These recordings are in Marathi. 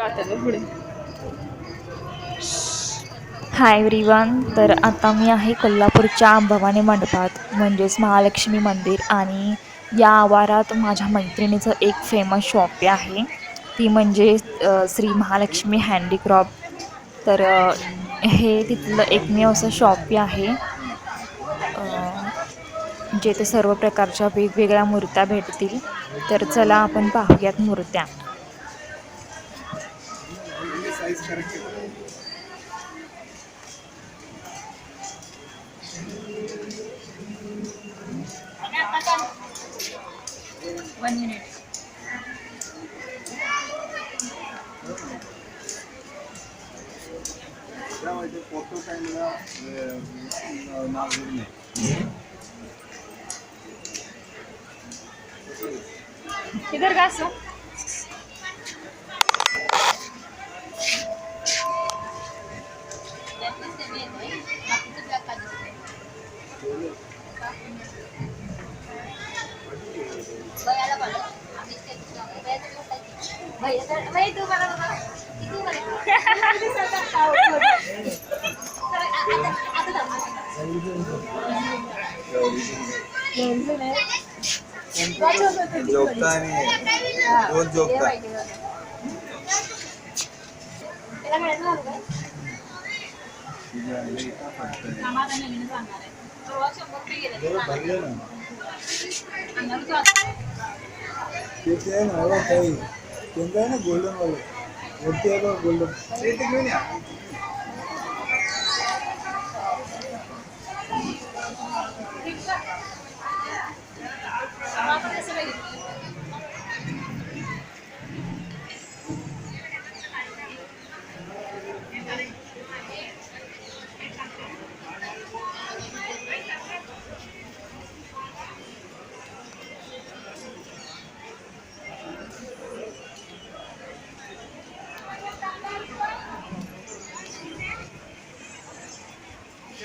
पुढे. हाय एव्हरीवन तर आता मी आहे कोल्हापूरच्या भवानी मंडपात म्हणजेच महालक्ष्मी मंदिर आणि या आवारात माझ्या मैत्रिणीचं एक फेमस शॉप आहे. ती म्हणजे श्री महालक्ष्मी हँडीक्रॉफ्ट तर हे तिथलं एकमेव असं शॉपी आहे. जेथे सर्व प्रकारच्या वेगवेगळ्या मूर्त्या भेटतील. तर चला आपण पाहूयात मूर्त्या. वन मिनिट फोटो काढला नाव घेऊन ये. इधर का असं? जोगता नाही दोन जोगता ते ना हो, काही. कोणतं आहे ना गोल्डन वालं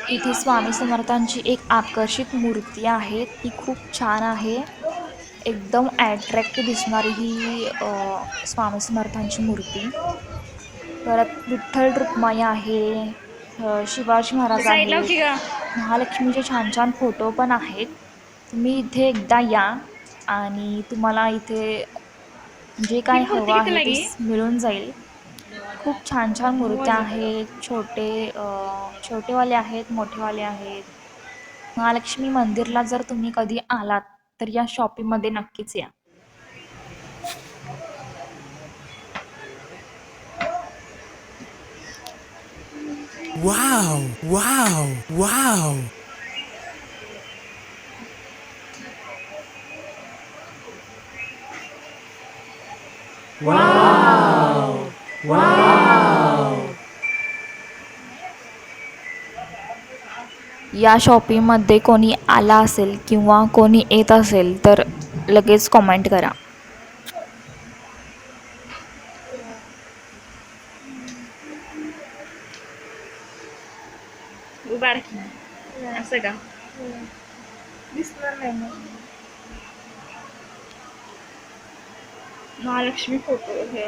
इथे स्वामी समर्थांची एक आकर्षित मूर्ती आहे. ती खूप छान आहे. एकदम ॲट्रॅक्टिव्ह दिसणारी ही स्वामी समर्थांची मूर्ती. परत विठ्ठल रुक्माई आहे. शिवाजी महाराज आहे महालक्ष्मीचे छान छान फोटो पण आहेत. तुम्ही इथे एकदा या आणि तुम्हाला इथे जे काय हवं आहे ते? मिळून जाईल. खूप छान छान मूर्त्या आहेत छोटे छोटेवाले आहेत मोठेवाले आहेत महालक्ष्मी मंदिरला जर तुम्ही कधी आलात तर या शॉपिंगमध्ये नक्कीच या Wow, wow, wow. Wow, wow. या शॉपिंगमध्ये कोणी आला असेल किंवा कोणी येत असेल तर लगेच कॉमेंट करा. महालक्ष्मी फोटो हे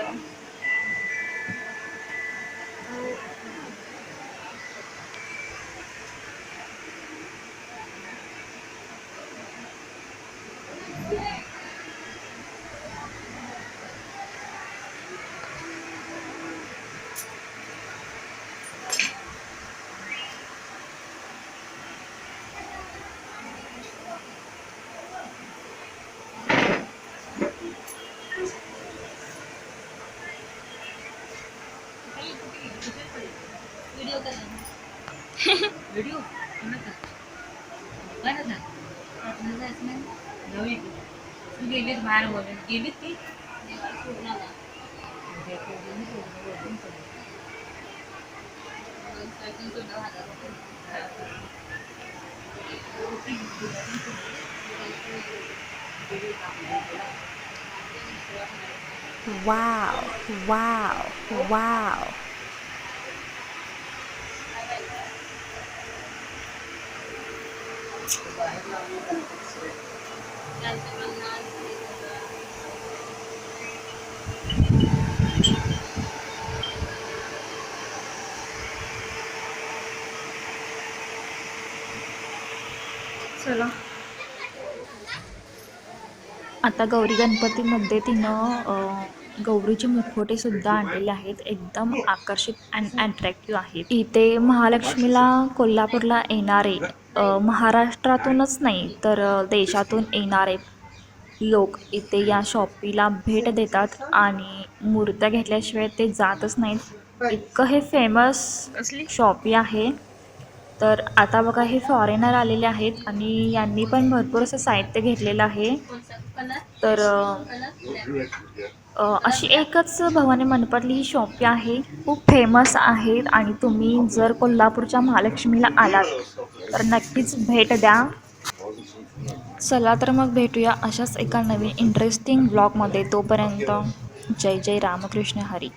गेलीत बाहेर बोलून गेलीत ती वाव वाव वाव चला आता गौरी गणपतीमध्ये तिनं गौरीचे मुखवटे सुद्धा आणलेले आहेत. एकदम आकर्षित अँड अट्रॅक्टिव्ह आहेत. इथे महालक्ष्मीला कोल्हापूरला येणारे महाराष्ट्रातूनच नाही तर देशातून येणारे लोक इथे या शॉपीला भेट देतात आणि मूर्त्या घेतल्याशिवाय ते जातच नाहीत. इतकं हे फेमस शॉपी आहे. तर आता बघा हे फॉरेनर आलेले आहेत आणि यांनी पण भरपूर असं साहित्य घेतलेलं आहे. तर अशी एकच भवानी मनपटली ही शॉपी आहे. खूप फेमस आहेत आणि तुम्ही जर कोल्हापूरच्या महालक्ष्मीला आलात तर नक्कीच भेट द्या. चला तर मग भेटूया अशाच एका नवीन इंटरेस्टिंग ब्लॉगमध्ये तोपर्यंत जय जय रामकृष्ण हरी.